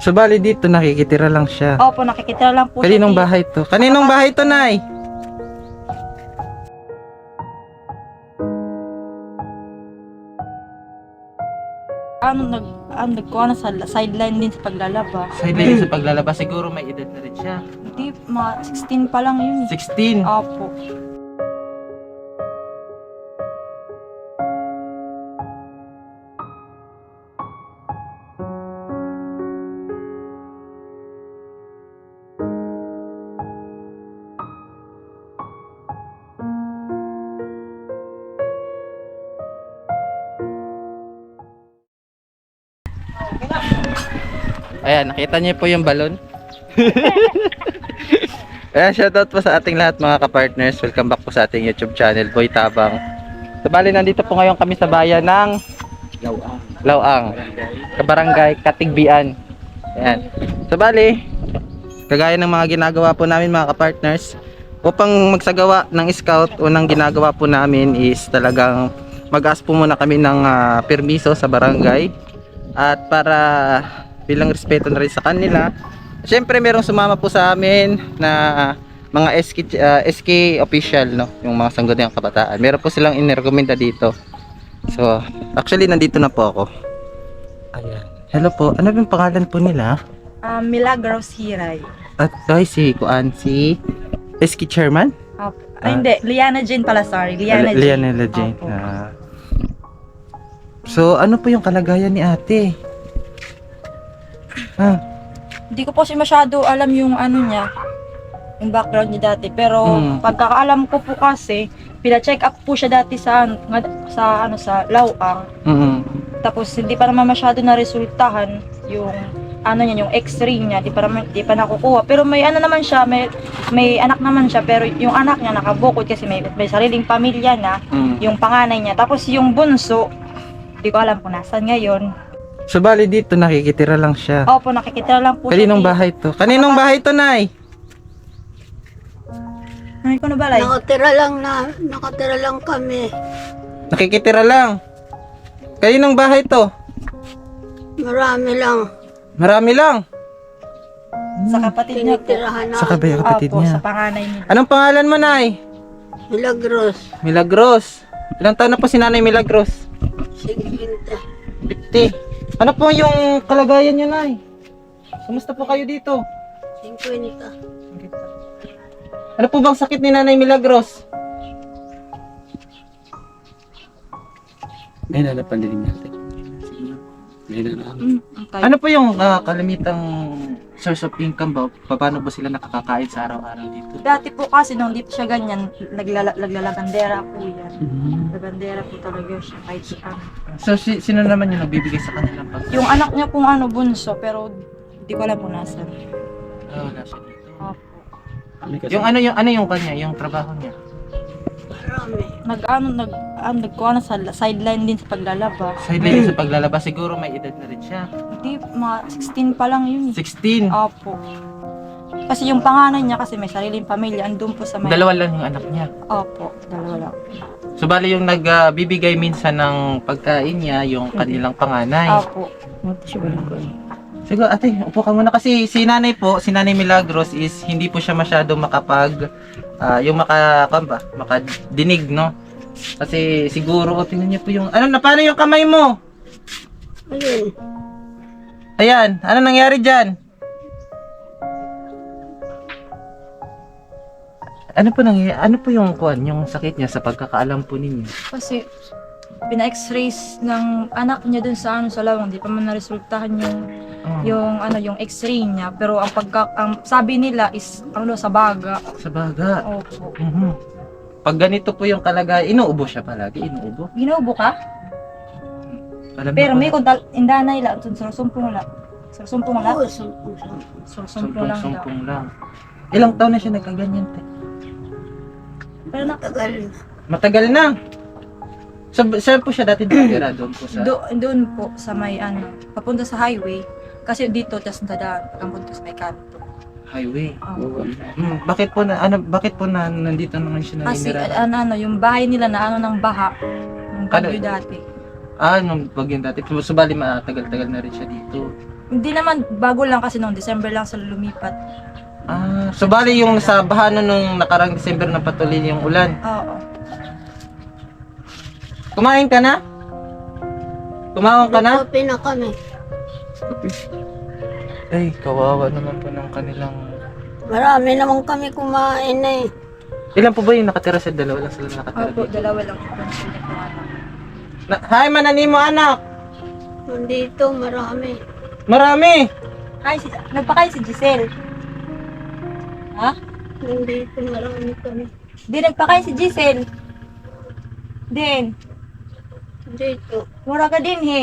So bali dito nakikitira lang siya. Opo, nakikitira lang po Kaninong siya. bahay to? Kaninong bahay to, Nay? Ano, nag, ano, nagkuha na sa sideline din sa paglalaba. Sideline sa paglalabas, siguro may edad na rin siya. Hindi, mga 16 pa lang yun. eh. 16. Opo. Ayan, nakita niyo po yung balon? Ayan, shoutout po sa ating lahat mga kapartners. Welcome back po sa ating YouTube channel, Boy Tabang. So, bali, nandito po ngayon kami sa bayan ng Lawang. Lawang, Kabarangay, Katigbian. Ayan. So, bali, kagaya ng mga ginagawa po namin mga kapartners, upang magsagawa ng scout, unang ginagawa po namin is talagang mag-ask po muna kami ng ah, permiso sa barangay at para bilang respeto na rin sa kanila syempre merong sumama po sa amin na mga SK, ah, SK official no yung mga sangguniang kabataan meron po silang inirekomenda dito so actually nandito na po ako ayan hello po ano yung pangalan po nila Um, Milagros Hiray. at ay si Kuan si SK chairman Opo. Ah. Hindi. Liana Jane pala, sorry. Liana Jane. Lianela Jane Opo. Ah. so ano po yung kalagayan ni ate ah Hindi ko po siya masyado alam yung ano niya, yung background niya dati. Pero Hmm. pagkakaalam ko po kasi, pina-check up po siya dati sa ano, nga- sa ano sa Lawang. mm Tapos hindi pa naman masyado na resultahan yung ano niya, yung x-ray niya, di pa naman di pa nakukuha. Pero may ano naman siya, may may anak naman siya, pero yung anak niya nakabukod kasi may may sariling pamilya na, mm. yung panganay niya. Tapos yung bunso, di ko alam kung nasan ngayon. So bali dito nakikitira lang siya. Opo, nakikitira lang po Kaninong siya. bahay to? Kaninong bahay to, Nay? Ay, ko na balay. Nakatira lang na, nakatira lang kami. Nakikitira lang. Kaninong bahay to? Marami lang. Marami lang. Sa kapatid niya po. Tinitirahan na Sa kabay kapatid Opo, niya. sa panganay niya. Anong pangalan mo, Nay? Milagros. Milagros. Ilang taon na po si Nanay Milagros? Sigwinta. 50. Ano po yung kalagayan niyo, Nay? Kumusta po kayo dito? 50. Ano po bang sakit ni Nanay Milagros? May nalapan din natin. May nalapan. Mm, okay. Ano po yung ah, kalamitang source of income ba? Paano ba sila nakakakain sa araw-araw dito? Dati po kasi nung di pa siya ganyan, naglala, naglalagandera po yan. Mm-hmm. Lagandera po talaga siya kahit si ano. So, si, sino naman yung nagbibigay sa kanilang pag... Yung anak niya pong ano, bunso, pero di ko alam kung nasan. Ah, wala siya dito. Opo. Yung ano yung ano yung kanya, yung trabaho niya. Marami. Nag ano, nag, ano, nagkuha na sa sideline din sa paglalaba. Sideline sa paglalabas, siguro may edad na rin siya. Hindi, mga 16 pa lang yun. eh. 16. Opo. Kasi yung panganay niya kasi may sariling pamilya, andun po sa may... Dalawa lang yung anak niya. Opo, dalawa lang. So, bali yung nagbibigay minsan ng pagkain niya, yung kanilang panganay. Opo. Siguro, ate, upo ka muna kasi si nanay po, si nanay Milagros is hindi po siya masyado makapag, ah, yung maka, kan ba, makadinig, no? Kasi siguro, oh, tingnan niyo po yung, ano na, paano yung kamay mo? Ayun. Ayan, ano nangyari dyan? Ano po nangyari? Ano po yung kuan, yung sakit niya sa pagkakaalam po ninyo? Kasi pina-x-rays ng anak niya dun sa ano sa lawang, di pa man naresultahan yung Oh, yung ano yung x-ray niya pero ang pagka ang sabi nila is ano sa baga. sa baga. Opo. Mhm. Pag ganito po yung kalagay, inuubo siya palagi, inuubo. Ginubo ka? Alam Pero may po, kuntal indanay la sumpong la. Sumpong la. Oo, sampung sampung. Sumpong lang daw. sumpong lang. Ilang taon na siya nagkaganyan, te? Pero na Tagal na. Matagal na. So, saan po siya dati nakatira? Doon po sa... do, doon po sa may ano, papunta sa highway. Kasi dito tas dadaan papunta sa may kanto. highway. Oo. Hmm, bakit po na ano bakit po na nandito naman siya Kasi naninira? ano, ano yung bahay nila na ano ng baha yung bagyo Ano? dati. ah, nung bagyan dati. Subali matagal-tagal na rin siya dito. Hindi naman, bago lang kasi noong December lang sila lumipat. Ah, so bali yung sa bahano nung nakarang December na patuloy yung ulan. Oo. Kumain ka na? Kumain ka na? Kopi na kami. Ay, kawawa naman po ng kanilang... Marami naman kami kumain eh. Ilan po ba yung nakatira sa dalawa lang sila nakatira Opo, dito? dalawa lang po sila. Na, Hi, mananimo anak! Nandito, marami. Marami! Ay, si, nagpakain si Giselle. Ha? Nandito, marami kami. Di nagpakain si Giselle. Din. Dito. Mura ka din, he.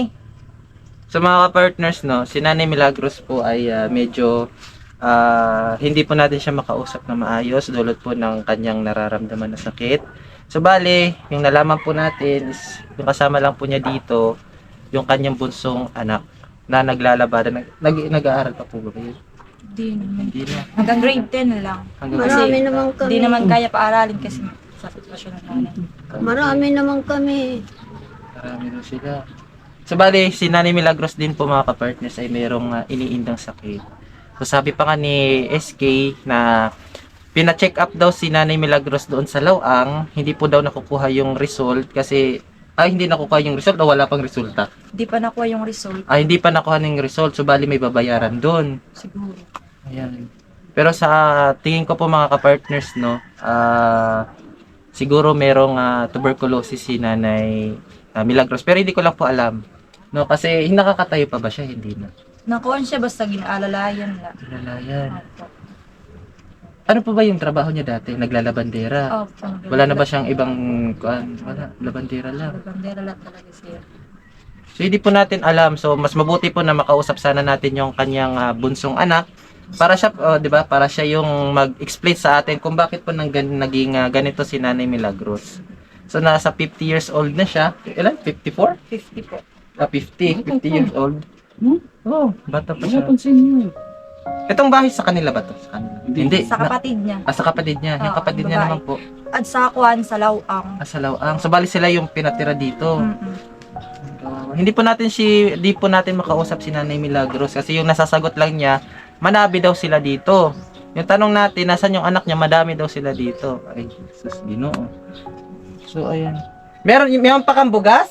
Sa mga ka-partners, no, si Nanay Milagros po ay ah, medyo ah, hindi po natin siya makausap na maayos dulot po ng kanyang nararamdaman na sakit. So bali, yung nalaman po natin is yung kasama lang po niya dito, yung kanyang bunsong anak na naglalabadan. Nag, nag, nag-aaral pa po ba yun? Di naman. Hindi na. Hanggang grade 10 na lang. Hanggang Kasi Marami naman kami. Di naman kaya paaralin kasi sa sitwasyon ng nanay. Marami naman kami. Marami rin sila. So bali, si Nanay Milagros din po mga ka-partners ay mayroong ah, iniindang sakit. So sabi pa nga ni SK na pina-check up daw si Nanay Milagros doon sa Lawang, hindi po daw nakukuha yung result kasi ay hindi nakukuha yung result o wala pang resulta. Di pa nakuha yung result. Ay hindi pa nakuha ng result so bali may babayaran doon. Siguro. Ayan. Pero sa tingin ko po mga ka-partners no, ah siguro merong ah, tuberculosis si Nanay ah, Milagros pero hindi ko lang po alam. No, kasi nakakatayo pa ba siya? Hindi na. Nakuha siya basta ginaalalayan lang. Lalayan. Opo. Ano po ba yung trabaho niya dati? Naglalabandera. Opo. Wala na ba siyang ibang kuan? Wala, labandera lang. Bandera lang talaga siya. So hindi po natin alam. So mas mabuti po na makausap sana natin yung kanyang ah, bunsong anak para siya, oh, 'di ba? Para siya yung mag-explain sa atin kung bakit po nang gan- naging ah, ganito si Nanay Milagros. So nasa 50 years old na siya. Ilan? 54? 50 po. Ah, 50. 50 years old. Hmm? Oh, bata pa Wala siya. pansin niyo. Itong bahay sa kanila ba to? Sa kanila? Hindi. Sa Na- kapatid niya. ah, sa kapatid niya. Yung Oo, kapatid niya babae. naman po. At sa kuan sa Lawang. Ah, sa Lawang. So bali sila yung pinatira dito. Mm-mm. Uh, hindi po natin si di po natin makausap si Nanay Milagros kasi yung nasasagot lang niya, manabi daw sila dito. Yung tanong natin, nasan yung anak niya? Madami daw sila dito. Ay, Jesus, Ginoo. So ayan. Meron meron pa kang bugas?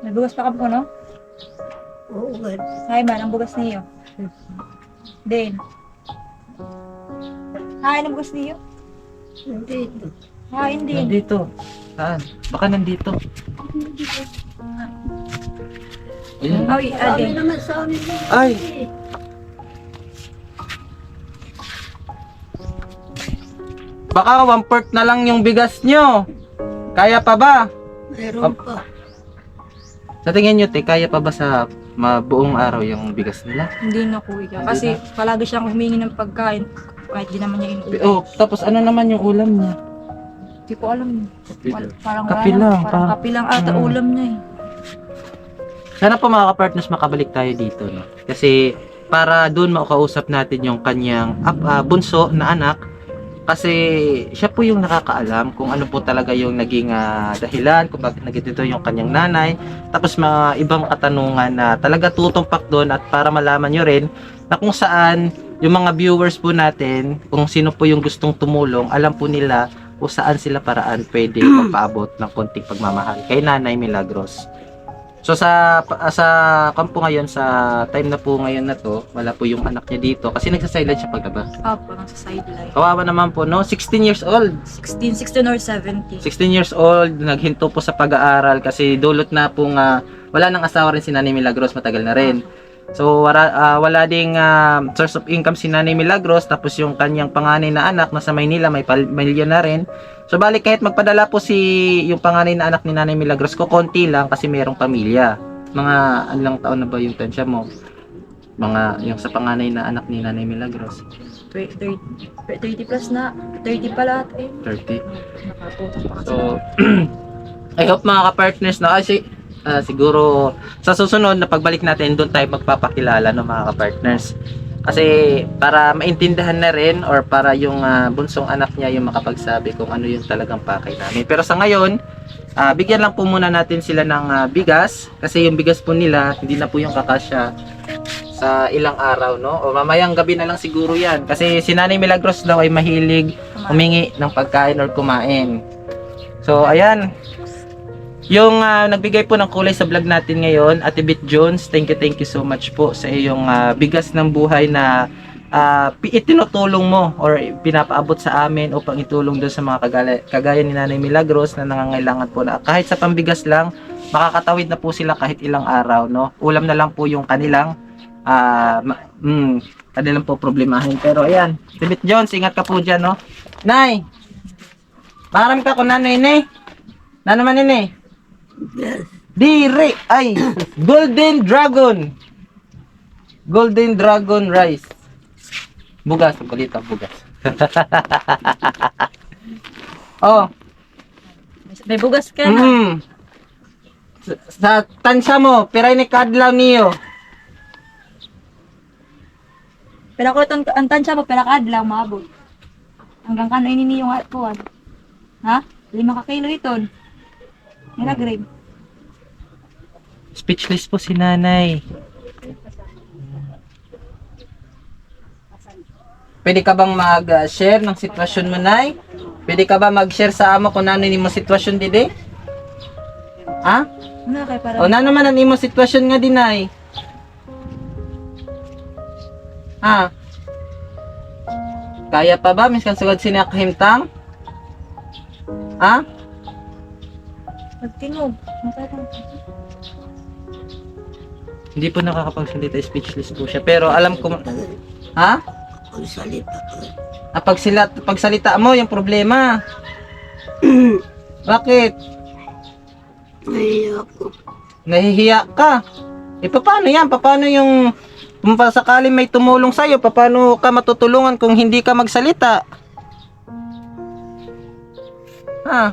May bugas pa ka po, no? Oo, God. Hi, man. Ang bugas niyo. Din. Hi, ang bugas niyo. Nandito. Hi, hindi. Nandito. Saan? Baka nandito. Ayan. Ay, Marami ade. naman sa amin. Ay. Baka one fourth na lang yung bigas nyo. Kaya pa ba? Meron pa. Sa tingin nyo, te, kaya pa ba sa mabuong araw yung bigas nila? Hindi na kuya. Kasi palagi siyang humingi ng pagkain. Kahit di naman niya inuuwi. Oh, tapos ano naman yung ulam niya? Hindi ko alam. Wal- Parang wala lang. Parang pa- kape lang ata Mm. ulam niya eh. Sana po mga partners makabalik tayo dito, no? Kasi para doon makausap natin yung kanyang ap- ah, bunso na anak kasi siya po yung nakakaalam kung ano po talaga yung naging ah, dahilan kung bakit nagito yung kanyang nanay. Tapos mga ibang katanungan na talaga tutumpak doon at para malaman nyo rin na kung saan yung mga viewers po natin kung sino po yung gustong tumulong alam po nila kung saan sila paraan pwede magpaabot ng konting pagmamahal kay Nanay Milagros So sa sa kampo ngayon sa time na po ngayon na to, wala po yung anak niya dito kasi nagsa-silent siya paglaba. Opo, nasa sideline. Kawawa naman po no, 16 years old. 16, 16 or 17. 16 years old, naghinto po sa pag-aaral kasi dulot na po nga wala nang asawa rin si Nanay Milagros matagal na rin. So wala, ah, wala ding ah, source of income si Nanay Milagros tapos yung kanyang panganay na anak nasa Maynila may pamilya na rin. So balik kahit magpadala po si yung panganay na anak ni Nanay Milagros ko konti lang kasi mayroong pamilya. Mga anlang taon na ba yung tansya mo? Mga yung sa panganay na anak ni Nanay Milagros, 30, 30 plus na. 30 pala ate. 30. Nakatutok pa kasi. So, I hope mga ka-partners na kasi ah, siguro sa susunod na pagbalik natin doon tayo magpapakilala no mga ka-partners. Kasi para maintindihan na rin or para yung ah, bunsong anak niya yung makapagsabi kung ano yung talagang pakay namin. Pero sa ngayon, ah, bigyan lang po muna natin sila ng ah, bigas kasi yung bigas po nila hindi na po yung kakasya sa ilang araw no? O mamayang gabi na lang siguro yan. Kasi si Nanay Milagros daw ay mahilig humingi ng pagkain or kumain. So ayan yung ah, nagbigay po ng kulay sa vlog natin ngayon Ate Bit Jones thank you thank you so much po sa iyong ah, bigas ng buhay na pi- itinutulong mo or pinapaabot sa amin upang itulong doon sa mga kagaya, kagaya ni Nanay Milagros na nangangailangan po na kahit sa pambigas lang makakatawid na po sila kahit ilang araw no? Ulam na lang po yung kanilang ma- mm, kanilang po problemahin. Pero ayan Tibit Jones ingat ka po dyan no? Nay! Maram ka ko nanay ne na naman ini Yes. Dire ay Golden Dragon. Golden Dragon rice. Bugas, ang bugas. oh, May bugas ka na. mm. Sa, sa tansya mo, piray ni kadlaw niyo. Pero ko itong ang tansya mo, pero kadlaw, maabot. Hanggang kano ini yung atpuan. Ha? Lima ka kilo ito. Nila grade. Speechless po si nanay. Pwede ka bang mag-share ng sitwasyon mo, Nay? Pwede ka ba mag-share sa amo kung ano ni mo sitwasyon dide? Ha? Ano kay para O na naman ang imo sitwasyon nga dinay. Ha? Kaya pa ba miskan sugad sini kahimtang? Ha? Magtinog. Matatang. Hindi po nakakapagsalita, speechless po siya. Pero alam ko, ha? Pagsalita ko. Ah, pag sila, pagsalita mo, yung problema. Bakit? Naiyak ko. Nahihiya ka. Eh, paano yan? Paano yung kung pa sakaling may tumulong sa'yo, paano ka matutulungan kung hindi ka magsalita? Ha?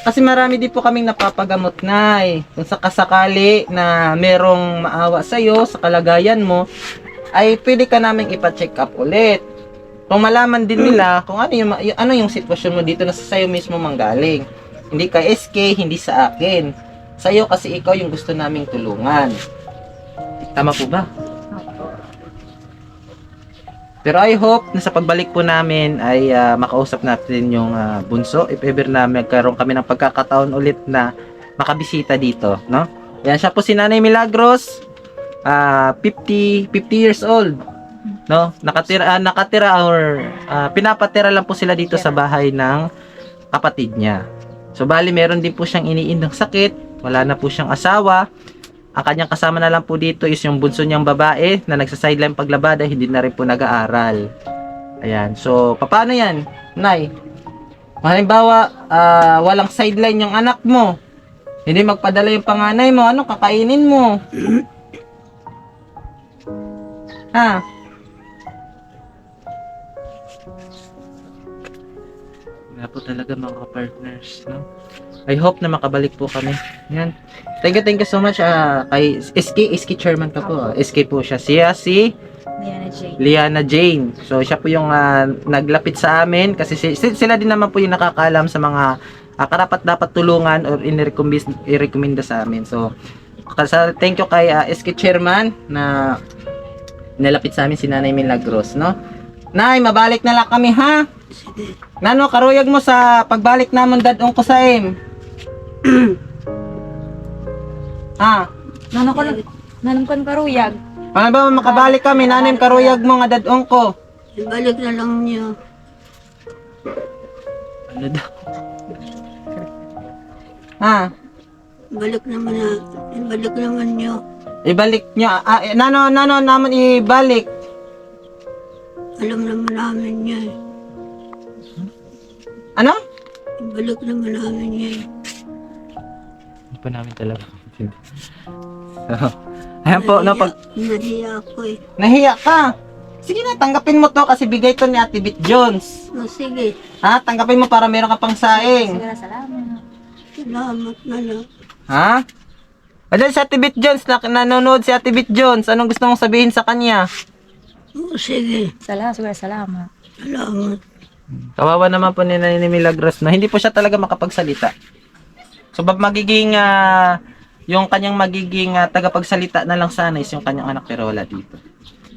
Kasi marami din po kaming napapagamot na eh. Kung sakasakali na merong maawa sa'yo sa kalagayan mo, ay pwede ka naming ipa-check up ulit. Kung malaman din nila kung ano yung, yung- ano yung sitwasyon mo dito na sa sayo mismo manggaling. Hindi kay SK, hindi sa akin. Sa'yo kasi ikaw yung gusto naming tulungan. Tama po ba? Pero I hope na sa pagbalik po namin ay ah, makausap natin yung ah, bunso. If ever na magkaroon kami ng pagkakataon ulit na makabisita dito, no? Yan siya po si Nanay Milagros. ah 50 50 years old. No? Nakatira ah, nakatira or ah, pinapatira lang po sila dito sa bahay ng kapatid niya. So bali meron din po siyang iniindang sakit, wala na po siyang asawa. Ang kanyang kasama na lang po dito is yung bunso niyang babae na nagsa-sideline paglabada, hindi na rin po nag-aaral. Ayan. So, paano yan, Nay? Halimbawa, ah, walang sideline yung anak mo. Hindi magpadala yung panganay mo. Ano kakainin mo? ha? Nga po talaga mga partners, no? I hope na makabalik po kami. Yan. Thank you, thank you so much ah, kay SK, SK chairman ka po. ah. SK po siya. Siya si Diana J. Liana Jane. So siya po yung ah, naglapit sa amin kasi si- si- sila din naman po yung nakakaalam sa mga ah, karapat dapat tulungan or inirekomenda irekomenda sa amin. So kasa thank you kay ah, SK chairman na nilapit sa amin si Nanay Milagros, no? Nay, mabalik na lang kami ha. Nano, karuyag mo sa pagbalik namon dadong ko sa im. ha? Nanong ko nanong kon karuyag. Paano ba makabalik kami? Nanim karuyag mo nga dadong ko. Ibalik na lang niyo. Ano daw? Ha? Ibalik naman na. Ibalik naman niyo. Ibalik nyo. Ah, eh, nano, nano naman ibalik. Alam naman namin niya eh. Ano? Ibalik naman namin niya eh. Pa namin talaga. so, ayan po, no, pag Nahiya ako eh. nahiya ka. Sige na, tanggapin mo to kasi bigay to ni Ate Bit Jones. O sige. Ha? Tanggapin mo para meron ka pang saing. Sigara salamat. Salamat na lang. Ha? Ayan si Ate Bit Jones, na, nanonood si Ate Bit Jones. Anong gusto mong sabihin sa kanya? O sige. Salamat, sigara salamat. Salamat. Kawawa naman po ni Nanay Milagros na hindi po siya talaga makapagsalita. So magiging ah, yung kanyang magiging ah, tagapagsalita na lang sana is yung kanyang anak pero wala dito.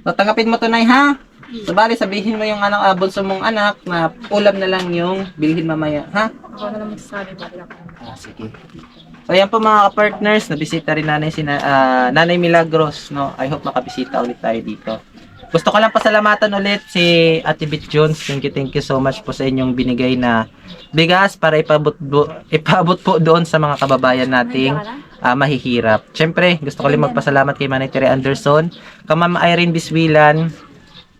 So tanggapin mo to Nay ha. So bali sabihin mo yung anak ah, bunso mong anak na ulam na lang yung bilhin mamaya ha. Ako na lang magsasabi ba lang. Ah, sige. So ayan po mga partners, nabisita rin nanay si ah, Nanay Milagros, no. I hope makabisita ulit tayo dito. Gusto ko lang pasalamatan ulit si Ate Bit Jones. Thank you, thank you so much po sa inyong binigay na bigas para ipabot, bu- ipabot po doon sa mga kababayan nating ah, mahihirap. Siyempre, gusto ko rin magpasalamat kay Manay Tere Anderson, kay Ma'am Irene Biswilan,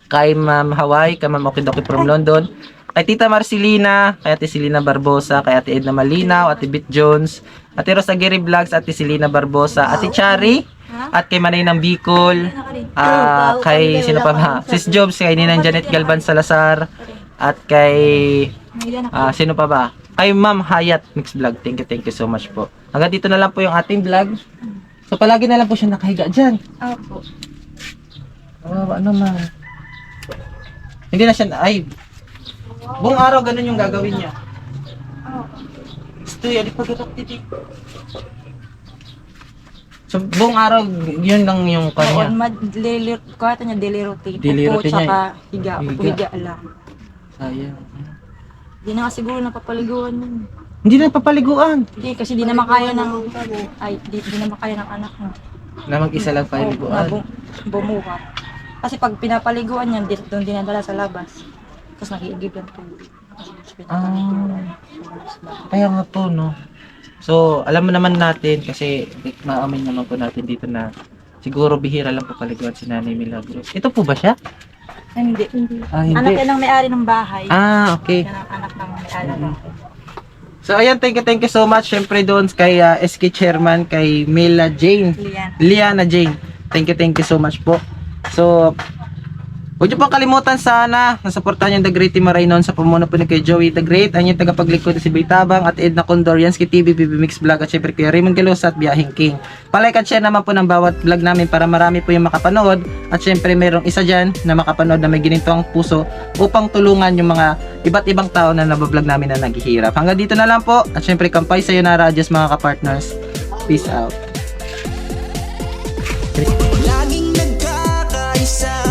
kay Ma'am Hawaii, kay Ma'am Okidoki from London, kay Tita Marcelina, kay Ate Selena Barbosa, kay Ate Edna Malinaw, Ate Bit Jones, Ate Rosa Gary Vlogs, Ate Selena Barbosa, Ate Chari, at kay Manay ng Bicol, ah, kay sino pa ba? Sis Jobs, kay Ninang Janet Galban Salazar, at kay ah, sino pa ba? Kay Ma'am Hayat Mix Vlog. Thank you, thank you so much po. Hanggang dito na lang po yung ating vlog. So palagi na lang po siya nakahiga dyan. Opo. Kawawa naman. Hindi na siya, ay, buong araw ganun yung gagawin niya. Gusto yan, ipagatok titi. So, buong araw, yun lang yung Oo, kanya. mad, daily, kahit niya Upo, routine niya tsaka higa. Higa. Higa lang. Sayang. Hindi na nga siguro napapaliguan yun. Hindi na papaliguan. Hindi, kasi di naman kaya ng, ay, di, di naman kaya ng anak mo. Na mag-isa lang Oo, paliguan. bum, bumuhat. Kasi pag pinapaliguan yan, di, doon dinadala sa labas. Tapos nakiigib ng tubig. Ah. Kaya nga po, no. So, alam mo naman natin, kasi maamin naman po natin dito na siguro bihira lang po paliguan si Nanay Milagros. Ito po ba siya? Ay, hindi. Ah, Anak yan ng may-ari ng bahay. Ah, okay. Yan ang anak ng may-ari ng bahay. So, ayan, thank you, thank you so much. Syempre doon kay ah, SK Chairman, kay Mila Jane. Lian. Liana Jane. Thank you, thank you so much po. So, huwag niyo pong kalimutan sana na supportahan yung The Great Team Marainon sa pamuno po ni kay Joey The Great, ang yung tagapaglikod si Baytabang at Edna Condorians, kay TV, BB Mix Vlog at syempre kay Raymond Galosa at Biyahing King. Palike at share naman po ng bawat vlog namin para marami po yung makapanood at syempre mayroong isa dyan na makapanood na may ginintong puso upang tulungan yung mga iba't ibang tao na nabablog namin na naghihirap. Hanggang dito na lang po at syempre kampay sa'yo na Radyos mga kapartners. Peace out. Laging nagkakaisa